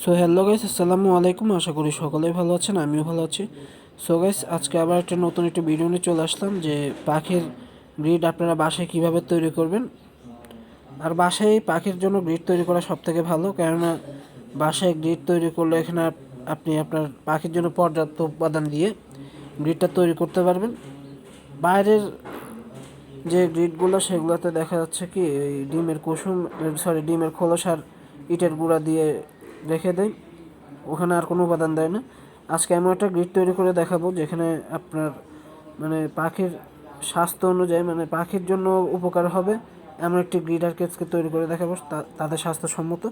So hello guys আসসালামু আলাইকুম। আশা করি সকলেই ভালো আছেন, আমিও ভালো আছি। সো গাইস আজকে আবার একটা নতুন একটা ভিডিও নিয়ে চলে আসলাম যে পাখির গ্রিড আপনারা বাসায় কীভাবে তৈরি করবেন। আর বাসায় পাখির জন্য গ্রিড তৈরি করা সব থেকে ভালো, কেননা বাসায় গ্রিড তৈরি করলে এখানে আপনি আপনার পাখির জন্য পর্যাপ্ত উপাদান দিয়ে গ্রিডটা তৈরি করতে পারবেন। বাইরের যে গ্রিডগুলো সেগুলোতে দেখা যাচ্ছে কি ডিমের কুসুম সরি ডিমের খোলস আর ইটের গুঁড়া দিয়ে রেখে দেয় ওখানে আর কোনো উপাদান দেয় না। আজকে এমন একটা গ্রিড তৈরি করে দেখাবো, যেখানে আপনার মানে পাখির স্বাস্থ্য অনুযায়ী মানে পাখির জন্য উপকার হবে। এমন একটি গ্রিড আর কেসকে তৈরি করে দেখাবো তাদের স্বাস্থ্যসম্মত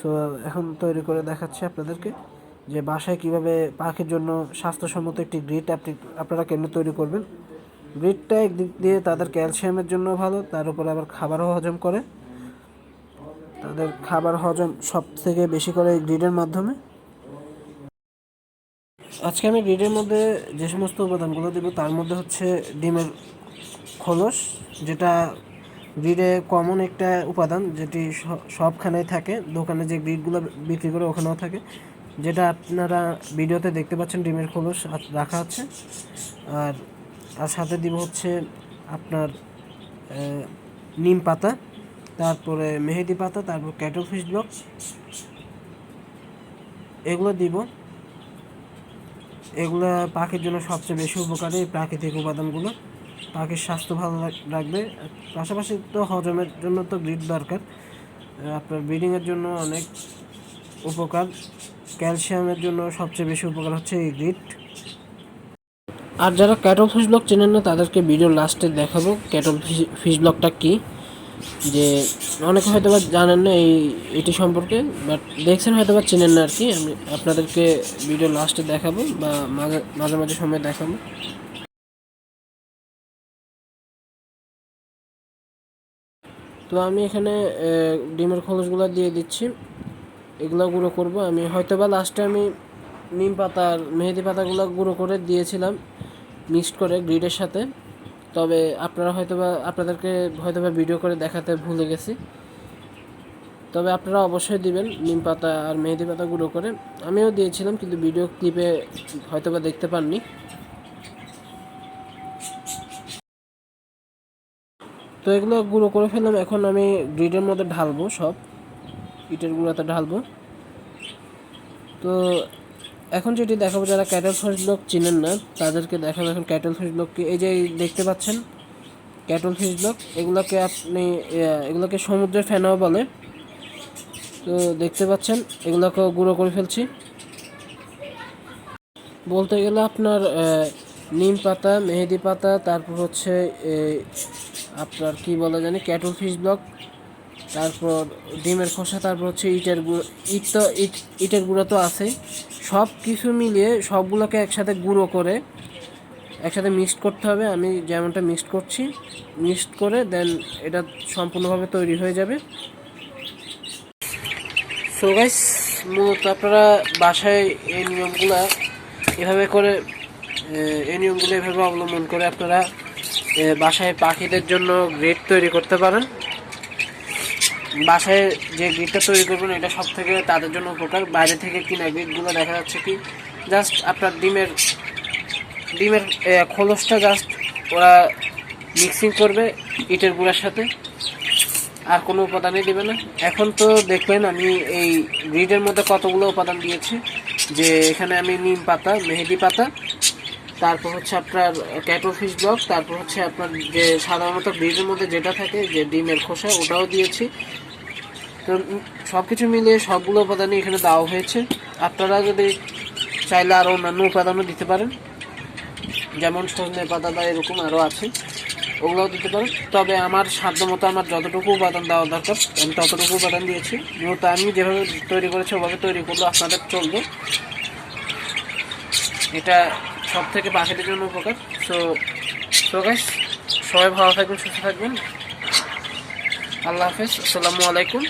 সো এখন তৈরি করে দেখাচ্ছি আপনাদেরকে যে বাসায় কীভাবে পাখির জন্য স্বাস্থ্যসম্মত একটি গ্রিড আপনি, আপনারা কেমনে তৈরি করবেন। গ্রিডটা একদিক দিয়ে তাদের ক্যালসিয়ামের জন্য ভালো, তার উপর আবার খাবারও হজম করে। তাদের খাবার হজম সব থেকে বেশি করে গ্রিডের মাধ্যমে? আজকে আমি গ্রিডের মধ্যে যে সমস্ত উপাদানগুলো দেবো, তার মধ্যে হচ্ছে ডিমের খোলস, যেটা গ্রিডে কমন একটা উপাদান, যেটি সবখানেই থাকে। দোকানে যে গ্রিডগুলো বিক্রি করে ওখানেও থাকে। যেটা আপনারা ভিডিওতে দেখতে পাচ্ছেন, ডিমের খোলস রাখা আছে। আর তার সাথে দিব হচ্ছে আপনার নিম পাতা। তারপরে মেহেদি পাতা, তারপর ক্যাটল ফিশ ব্লক এগুলো দিব। এগুলো পাখির জন্য সবচেয়ে বেশি উপকারী প্রাকৃতিক উপাদানগুলো। পাখির স্বাস্থ্য ভালো রাখবে। পাশাপাশি তো হজমের জন্য তো গ্রিড দরকার। আপনার ব্রিডিংয়ের জন্য অনেক উপকার। ক্যালসিয়ামের জন্য সবচেয়ে বেশি উপকার হচ্ছে এই গ্রিড আর যারা ক্যাটল ফিশ ব্লক চেনেন না, তাদেরকে ভিডিও লাস্টে দেখাবো। ক্যাটল ফিশ ব্লকটা কী? যে অনেকে হয়তো বা জানেন না এই এটি সম্পর্কে বাট দেখছেন হয়তো বা চেনেন না আর কি আমি আপনাদেরকে ভিডিও লাস্টে দেখাবো বা মাঝে মাঝে মাঝে সময় দেখাবো। তো আমি এখানে ডিমের খোলসগুলো দিয়ে দিচ্ছি। এগুলো গুঁড়ো করব। আমি হয়তো বা লাস্টে আমি নিম পাতার মেহেদি পাতাগুলো গুঁড়ো করে দিয়েছিলাম মিক্সড করে গ্রিডের সাথে। তবে আপনারা হয়তো বা আপনাদেরকে হয়তো বা ভিডিও করে দেখাতে ভুলে গেছি। তবে আপনারা অবশ্যই দিবেন নিম পাতা আর মেহেদি পাতা গুঁড়ো করে। আমিও দিয়েছিলাম, কিন্তু ভিডিও ক্লিপে হয়তো বা দেখতে পাননি। তো এগুলো গুঁড়ো করে ফেললাম। এখন আমি গ্রিডের মধ্যে ঢালবো সব। ইটের গুঁড়াতে ঢালবো। তো এখন যেটি দেখাবো, যারা ক্যাটেল ফিশ ব্লক চিনেন না, তাদেরকে দেখাবো এখন ক্যাটেল ফিশ ব্লককে এই যে দেখতে পাচ্ছেন ক্যাটল ফিশ ব্লক এগুলোকে আপনি এগুলোকে সমুদ্রের ফেনাও বলে। তো দেখতে পাচ্ছেন এগুলোকে গুঁড়ো করে ফেলছি। বলতে গেলে আপনার নিম পাতা, মেহেদি পাতা, তারপর হচ্ছে আপনার কি বলে জানি ক্যাটল ফিশ ব্লক তারপর ডিমের খোসা, তারপর হচ্ছে ইটের গুঁড়ো ইট তো ইট ইটের গুঁড়ো তো আছেই। সব কিছু মিলিয়ে সবগুলোকে একসাথে গুঁড়ো করে একসাথে মিক্সড করতে হবে। আমি যেমনটা মিক্সড করছি, মিক্সড করে দেন এটা সম্পূর্ণভাবে তৈরি হয়ে যাবে। সো গাইস মূলত আপনারা বাসায় এই নিয়মগুলো এভাবে করে এই নিয়মগুলো এভাবে অবলম্বন করে আপনারা বাসায় পাখিদের জন্য গ্রেড তৈরি করতে পারেন। বাসায় যে গ্রিডটা তৈরি করবেন, এটা সব থেকে তাদের জন্য উপকার। বাইরে থেকে কিনা গ্রিডগুলো দেখা যাচ্ছে কি জাস্ট আপনার ডিমের ডিমের খোলসটা জাস্ট ওরা মিক্সিং করবে ইটের গুঁড়ার সাথে। আর কোনো উপাদানই দেবে না। এখন তো দেখবেন আমি এই গ্রিডের মধ্যে কতগুলো উপাদান দিয়েছি, যে এখানে আমি নিম পাতা, মেহেদি পাতা তারপর হচ্ছে আপনার ক্যাটো ফিশ ব্লক তারপর হচ্ছে আপনার যে সাধারণত গ্রিডের মধ্যে যেটা থাকে, যে ডিমের খোসা, ওটাও দিয়েছি। তো সব কিছু মিলিয়ে সবগুলো উপাদানই এখানে দেওয়া হয়েছে। আপনারা যদি চাইলে আরও অন্যান্য উপাদানও দিতে পারেন। যেমন সজনে পাতা বা এরকম আরও আছে, ওগুলোও দিতে পারেন। তবে আমার সাধ্য মতো আমার যতটুকু উপাদান দেওয়া দরকার, আমি ততটুকু উপাদান দিয়েছি। মূলত আমি যেভাবে তৈরি করেছি, ওভাবে তৈরি করলে আপনাদের চলবে। এটা সব থেকে পাখিদের জন্য উপকার। সো সো গাইস সবাই ভালো থাকবেন, সুস্থ থাকবেন। আল্লাহ হাফেজ, আসসালামু আলাইকুম।